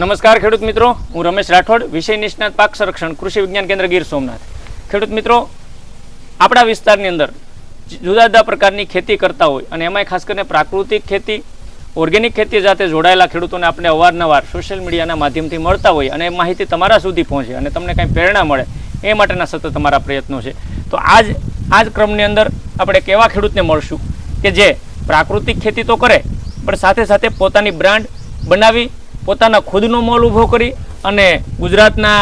નમસ્કાર ખેડૂત મિત્રો, હું રમેશ રાઠોડ, વિષય નિષ્ણાત પાક સંરક્ષણ, કૃષિ વિજ્ઞાન કેન્દ્ર ગીર સોમનાથ. ખેડૂત મિત્રો, આપણા વિસ્તારની અંદર જુદા જુદા પ્રકારની ખેતી કરતા હોય અને એમાંય ખાસ કરીને પ્રાકૃતિક ખેતી, ઓર્ગેનિક ખેતી સાથે જોડાયેલા ખેડૂતોને આપણે અવારનવાર સોશિયલ મીડિયાના માધ્યમથી મળતા હોય અને એ માહિતી તમારા સુધી પહોંચે અને તમને કંઈ પ્રેરણા મળે, એ માટેના સતત અમારા પ્રયત્નો છે. તો આજ આ જ ક્રમની અંદર આપણે એક એવા ખેડૂતને મળશું કે જે પ્રાકૃતિક ખેતી તો કરે, પણ સાથે સાથે પોતાની બ્રાન્ડ બનાવી પોતાના ખુદનો મોલ ઊભો કરી અને ગુજરાતના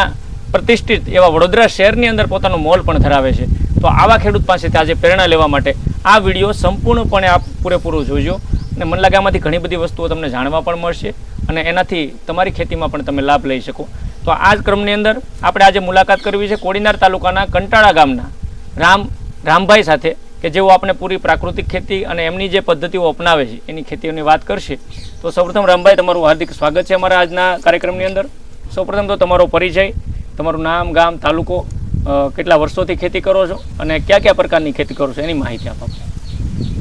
પ્રતિષ્ઠિત એવા વડોદરા શહેરની અંદર પોતાનો મોલ પણ ધરાવે છે. તો આવા ખેડૂત પાસેથી આજે પ્રેરણા લેવા માટે આ વીડિયો સંપૂર્ણપણે આપ પૂરેપૂરું જોજો અને મને લાગે આમાંથી ઘણી બધી વસ્તુઓ તમને જાણવા પણ મળશે અને એનાથી તમારી ખેતીમાં પણ તમે લાભ લઈ શકો. તો આ જ ક્રમની અંદર આપણે આજે મુલાકાત કરવી છે કોડીનાર તાલુકાના કંટાળા ગામના રામ રામભાઈ સાથે કે જેઓ આપણે પૂરી પ્રાકૃતિક ખેતી અને એમની જે પદ્ધતિઓ અપનાવે છે, એની ખેતીઓની વાત કરશે, તો સૌપ્રથમ રામભાઈ, તમારું હાર્દિક સ્વાગત છે અમારા આજના કાર્યક્રમની અંદર. સૌપ્રથમ તો તમારો પરિચય, તમારું નામ, ગામ, તાલુકો કેટલા વર્ષોથી ખેતી કરો છો અને કયા કયા પ્રકારની ખેતી કરો છો, એની માહિતી આપો.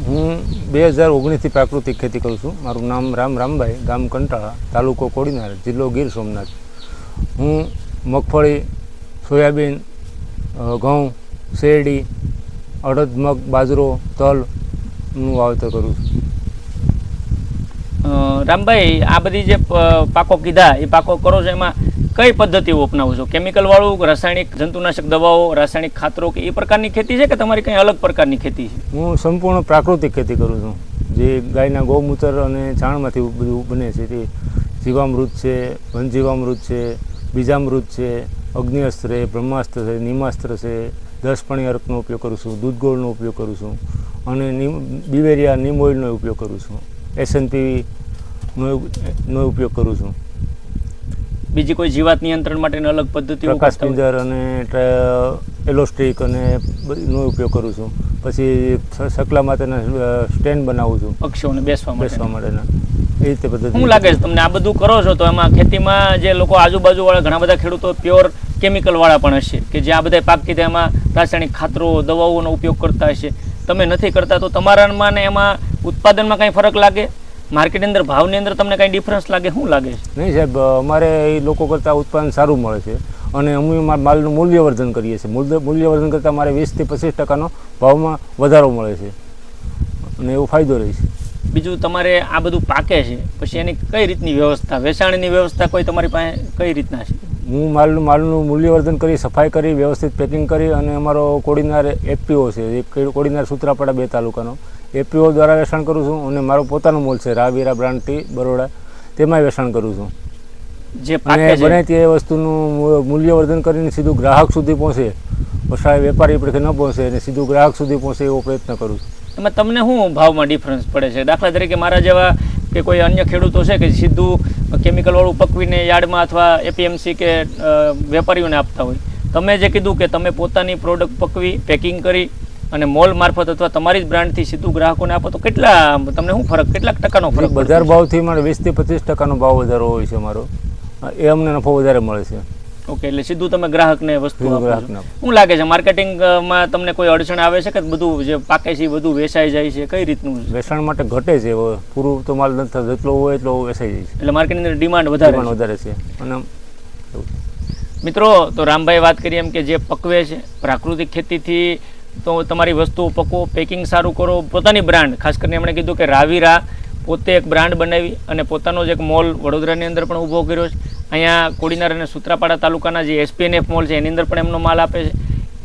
હું બે હજાર ઓગણીસથી પ્રાકૃતિક ખેતી કરું છું. મારું નામ રામ રામભાઈ, ગામ કંટાળા, તાલુકો કોડીનાર, જિલ્લો ગીર સોમનાથ. હું મગફળી, સોયાબીન ઘઉં, શેરડી અડદ મગ બાજરો તલનું વાવેતર કરું છું. રામભાઈ આ બધી જે પાકો કીધા એ પાકો કરો છો એમાં કઈ પદ્ધતિઓ અપનાવો છો? કેમિકલ વાળું રાસાયણિક જંતુનાશક દવાઓ રાસાયણિક ખાતરો કે એ પ્રકારની ખેતી છે કે તમારી કંઈ અલગ પ્રકારની ખેતી છે? હું સંપૂર્ણ પ્રાકૃતિક ખેતી કરું છું. જે ગાયના ગૌમૂત્ર અને છાણમાંથી બધું બને છે તે જીવામૃત છે વનજીવામૃત છે બીજામૃત છે અગ્નિઅસ્ત્ર છે બ્રહ્માસ્ત્ર છે નિમાસ્ત્ર છે દસ પાણી અર્કનો ઉપયોગ કરું છું દૂધ ગોળનો ઉપયોગ કરું છું અને નીમ બિવેરિયા નીમ ઓઇલનો ઉપયોગ કરું છું. એસએનપી નો નો ઉપયોગ કરું છું. બીજી કોઈ જીવાત નિયંત્રણ માટેની અલગ પદ્ધતિઓ પ્રકાશ પિંજર અને એલોસ્ટિક અને બધીનો ઉપયોગ કરું છું. પછી સકલા માટેના સ્ટેન્ડ બનાવું છું. પક્ષીઓને બેસવા બેસવા માટેના. એ રીતે પદ્ધતિ શું લાગે છે તમને? આ બધું કરો છો તો એમાં ખેતીમાં જે લોકો આજુબાજુ વાળા ઘણા બધા ખેડૂતો પ્યોર કેમિકલ વાળા પણ હશે કે જે આ બધા પાક કીધા એમાં રાસાયણિક ખાતરો દવાઓનો ઉપયોગ કરતા હશે. તમે નથી કરતા તો તમારામાં ને એમાં ઉત્પાદનમાં કાંઈ ફરક લાગે? માર્કેટની અંદર ભાવની અંદર તમને કાંઈ ડિફરન્સ લાગે? શું લાગે છે? નહીં સાહેબ અમારે એ લોકો કરતાં ઉત્પાદન સારું મળે છે અને અમે માલનું મૂલ્યવર્ધન કરીએ છીએ. મૂલ્ય મૂલ્યવર્ધન કરતાં મારે વીસથી પચીસ ટકાનો ભાવમાં વધારો મળે છે અને એવો ફાયદો રહે છે. બીજું તમારે આ બધું પાકે છે. પછી એની કઈ રીતની વ્યવસ્થા? વેચાણની વ્યવસ્થા કોઈ તમારી પાસે કઈ રીતના છે? હું માલનું માલનું મૂલ્યવર્ધન કરી સફાઈ કરી વ્યવસ્થિત પેકિંગ કરી અને અમારો કોડીનાર એફપીઓ છે એ કોડીનાર સૂત્રાપાડા બે તાલુકાનો. એફપીઓ દ્વારા વેચાણ કરું છું અને મારો પોતાનો મોલ છે રાવીરા બ્રાન્ડથી બરોડા. તેમાં વેચાણ કરું છું. જે અને બને તે વસ્તુનું મૂલ્યવર્ધન કરીને સીધું ગ્રાહક સુધી પહોંચે. વસાય વેપારી પડખે ન પહોંચે અને સીધું ગ્રાહક સુધી પહોંચે એવો પ્રયત્ન કરું છું. એમાં તમને શું ભાવમાં ડિફરન્સ પડે છે? દાખલા તરીકે મારા જેવા કે કોઈ અન્ય ખેડૂતો છે કે સીધું કેમિકલવાળું પકવીને યાર્ડમાં અથવા એપીએમસી કે વેપારીઓને આપતા હોય. તમે જે કીધું કે તમે પોતાની પ્રોડક્ટ પકવી પેકિંગ કરી અને મોલ મારફત અથવા તમારી જ બ્રાન્ડથી સીધું ગ્રાહકોને આપો તો કેટલા તમને શું ફરક કેટલાક ટકાનો ફરક બજાર ભાવથી મારે વીસથી પચીસ ટકાનો ભાવ વધારો હોય છે મારો. એ અમને નફો વધારે મળે છે. ઓકે એટલે સીધું તમે ગ્રાહકને વસ્તુ. શું લાગે છે માર્કેટિંગમાં તમને કોઈ અડચણ આવે છે કે બધું જે પાકે છે એ બધું વેચાઈ જાય છે? કઈ રીતનું વેચાણ માટે ઘટે છે પૂરું તો માલ નથી થતો. જેટલો હોય એટલો વેચાઈ જાય છે. એટલે માર્કેટની અંદર ડિમાન્ડ વધારે વધારે છે અને મિત્રો તો રામભાઈ વાત કરીએ એમ કે જે પકવે છે પ્રાકૃતિક ખેતીથી તો તમારી વસ્તુઓ પકવો પેકિંગ સારું કરો. પોતાની બ્રાન્ડ ખાસ કરીને એમણે કીધું કે રાવીરા પોતે એક બ્રાન્ડ બનાવી અને પોતાનો જ એક મોલ વડોદરાની અંદર પણ ઊભો કર્યો છે. અહીંયા કોડીનાર અને સૂત્રાપાડા તાલુકાના જે એસપીએનએફ મોલ છે, એની અંદર પણ એમનો માલ આપે છે.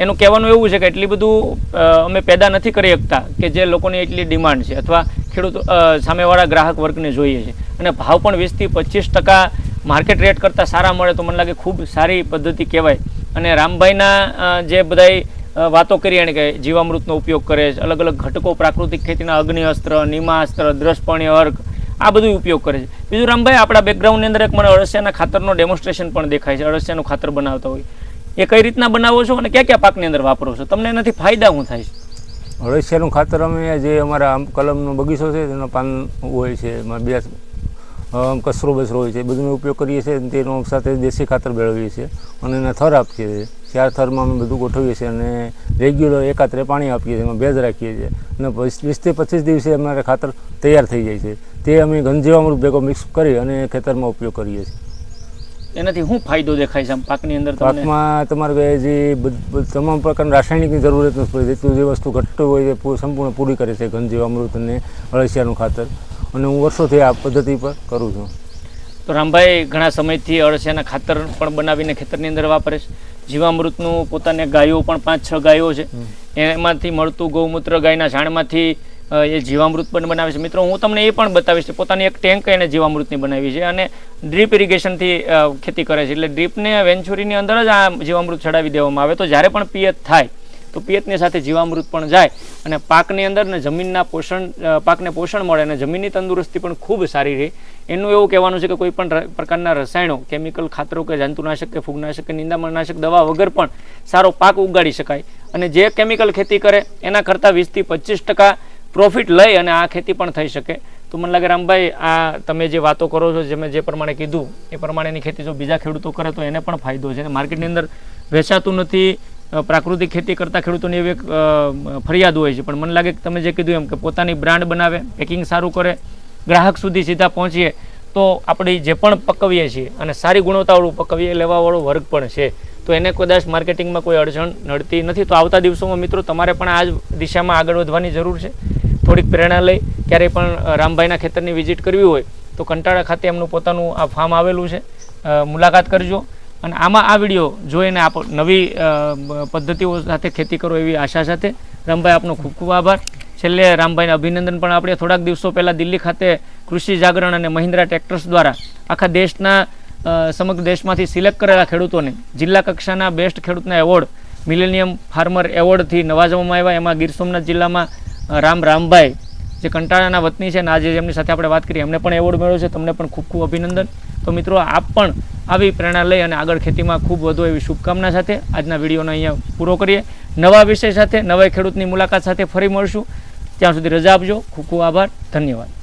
એનું કહેવાનું એવું છે કે એટલી બધું અમે પેદા નથી કરી શકતા કે જે લોકોની એટલી ડિમાન્ડ છે અથવા ખેડૂત સામેવાળા ગ્રાહક વર્ગને જોઈએ છે. અને ભાવ પણ વીસથી પચીસ ટકા માર્કેટ રેટ કરતાં સારા મળે તો મને લાગે ખૂબ સારી પદ્ધતિ કહેવાય. અને રામભાઈના જે બધાય વાતો કરી એને કે જીવામૃતનો ઉપયોગ કરે છે, અલગ અલગ ઘટકો પ્રાકૃતિક ખેતીના અગ્નિઅસ્ત્ર નિમાસ્ત્ર દ્રષ્ટપણી અર્ક આ બધું ઉપયોગ કરે છે. બીજું રામભાઈ, આપણા બેકગ્રાઉન્ડની અંદર એક મને અળસિયાના ખાતરનો ડેમોન્સ્ટ્રેશન પણ દેખાય છે. અળસિયાનું ખાતર બનાવતા હોય. એ કઈ રીતના બનાવો છો અને કયા કયા પાકની અંદર વાપરો છો? તમને એનાથી ફાયદા શું થાય છે? અળસિયાનું ખાતર અમે જે અમારા કલમનો બગીચો છે, તેનો પાન હોય છે, એમાં બે કસરો બચરો હોય છે બધું ઉપયોગ કરીએ છીએ તેનો સાથે દેશી ખાતર મેળવીએ છીએ અને એના થર આપીએ છીએ. ચાર થરમાં અમે બધું ગોઠવીએ છીએ અને રેગ્યુલર એકાત્રે પાણી આપીએ છીએ એમાં ભેજ રાખીએ છીએ. અને વીસ- વીસથી પચીસ દિવસે અમારે ખાતર તૈયાર થઈ જાય છે. તે અમે ઘનજીવામૃત ભેગો મિક્સ કરી અને ખેતરમાં ઉપયોગ કરીએ છીએ. એનાથી શું ફાયદો દેખાય છે પાકની અંદર પાકમાં તમારે જે તમામ પ્રકારની રાસાયણિકની જરૂરત નથી પડતી. જેટલું જે વસ્તુ ઘટતું હોય તે સંપૂર્ણ પૂરી કરે છે ઘન જીવામૃત અને અળસિયાનું ખાતર. અને હું વર્ષોથી આ પદ્ધતિ પર કરું છું. તો રામભાઈ ઘણા સમયથી અળસિયાના ખાતર પણ બનાવીને ખેતરની અંદર વાપરે છે. જીવામૃતનું પોતાને ગાયો પણ પાંચ છ ગાયો છે. એમાંથી મળતું ગૌમૂત્ર ગાયના છાણમાંથી એ જીવામૃત પણ બનાવે છે. મિત્રો હું તમને એ પણ બતાવીશ કે પોતાની એક ટેન્ક એને જીવામૃતની બનાવી છે અને ડ્રીપ ઇરિગેશનથી ખેતી કરે છે. એટલે ડ્રીપને વેન્ચુરીની અંદર જ આ જીવામૃત ચડાવી દેવામાં આવે. તો જ્યારે પણ પિયત થાય તો પિયતની સાથે જીવામૃત પણ જાય અને પાકની અંદર ને જમીનના પોષણ પાકને પોષણ મળે અને જમીનની તંદુરસ્તી પણ ખૂબ સારી રહે. એનું એવું કહેવાનું છે કે કોઈ પણ પ્રકારના રસાયણો કેમિકલ ખાતરો કે જંતુનાશક કે ફૂગનાશક કે નિંદામણનાશક દવા વગર પણ સારો પાક ઉગાડી શકાય. અને જે કેમિકલ ખેતી કરે, એના કરતાં વીસથી પચીસ ટકા પ્રોફિટ લઈ અને આ ખેતી પણ થઈ શકે. તો મને લાગે રામભાઈ, આ તમે જે વાતો કરો છો જે મેં જે પ્રમાણે કીધું, એ પ્રમાણેની ખેતી જો બીજા ખેડૂતો કરે તો એને પણ ફાયદો છે. માર્કેટની અંદર વેચાતું નથી પ્રાકૃતિક ખેતી કરતા ખેડૂતોની એવી એક ફરિયાદ હોય છે. પણ મને લાગે કે તમે જે કીધું એમ કે પોતાની બ્રાન્ડ બનાવે, પેકિંગ સારું કરે, ગ્રાહક સુધી સીધા પહોંચીએ, તો આપણે જે પણ પકવીએ છીએ અને સારી ગુણવત્તાવાળું પકવીએ લેવાવાળો વર્ગ પણ છે. તો એને કદાચ માર્કેટિંગમાં કોઈ અડચણ નડતી નથી. તો આવતા દિવસોમાં મિત્રો તમારે પણ આ જ દિશામાં આગળ વધવાની જરૂર છે. થોડીક પ્રેરણા લઈ, ક્યારેય પણ રામભાઈના ખેતરની વિઝિટ કરવી હોય, તો કંટાળા ખાતે એમનું પોતાનું આ ફાર્મ આવેલું છે. મુલાકાત કરજો. અને આમાં આ વીડિયો જોઈને આપ નવી પદ્ધતિઓ સાથે ખેતી કરો એવી આશા સાથે. રામભાઈ, આપનો ખૂબ ખૂબ આભાર. છેલ્લે રામભાઈને અભિનંદન પણ આપણે થોડાક દિવસો પહેલાં દિલ્હી ખાતે કૃષિ જાગરણ અને મહિન્દ્રા ટ્રેક્ટર્સ દ્વારા આખા દેશના સમગ્ર દેશમાંથી સિલેક્ટ કરેલા ખેડૂતોને જિલ્લા કક્ષાના બેસ્ટ ખેડૂતના એવોર્ડ, મિલેનિયમ ફાર્મર એવોર્ડથી નવાજવામાં આવ્યા. એમાં ગીર સોમનાથ જિલ્લામાં રામ રામભાઈ જે કંટાળાના વતની છે ને આજે જેમની સાથે આપણે વાત કરી, એમને પણ એવોર્ડ મળ્યો છે, તમને પણ ખૂબ ખૂબ અભિનંદન. તો મિત્રો, આપ પણ આવી પ્રેરણા લઈ અને આગળ ખેતીમાં ખૂબ વધુ એવી શુભકામના સાથે આજના વિડીયોનો અહીંયા પૂરો કરીએ. નવા વિષય સાથે, નવા ખેડૂતની મુલાકાત સાથે ફરી મળશું. ત્યાં સુધી રજા આપજો. ખૂબ ખૂબ આભાર. ધન્યવાદ.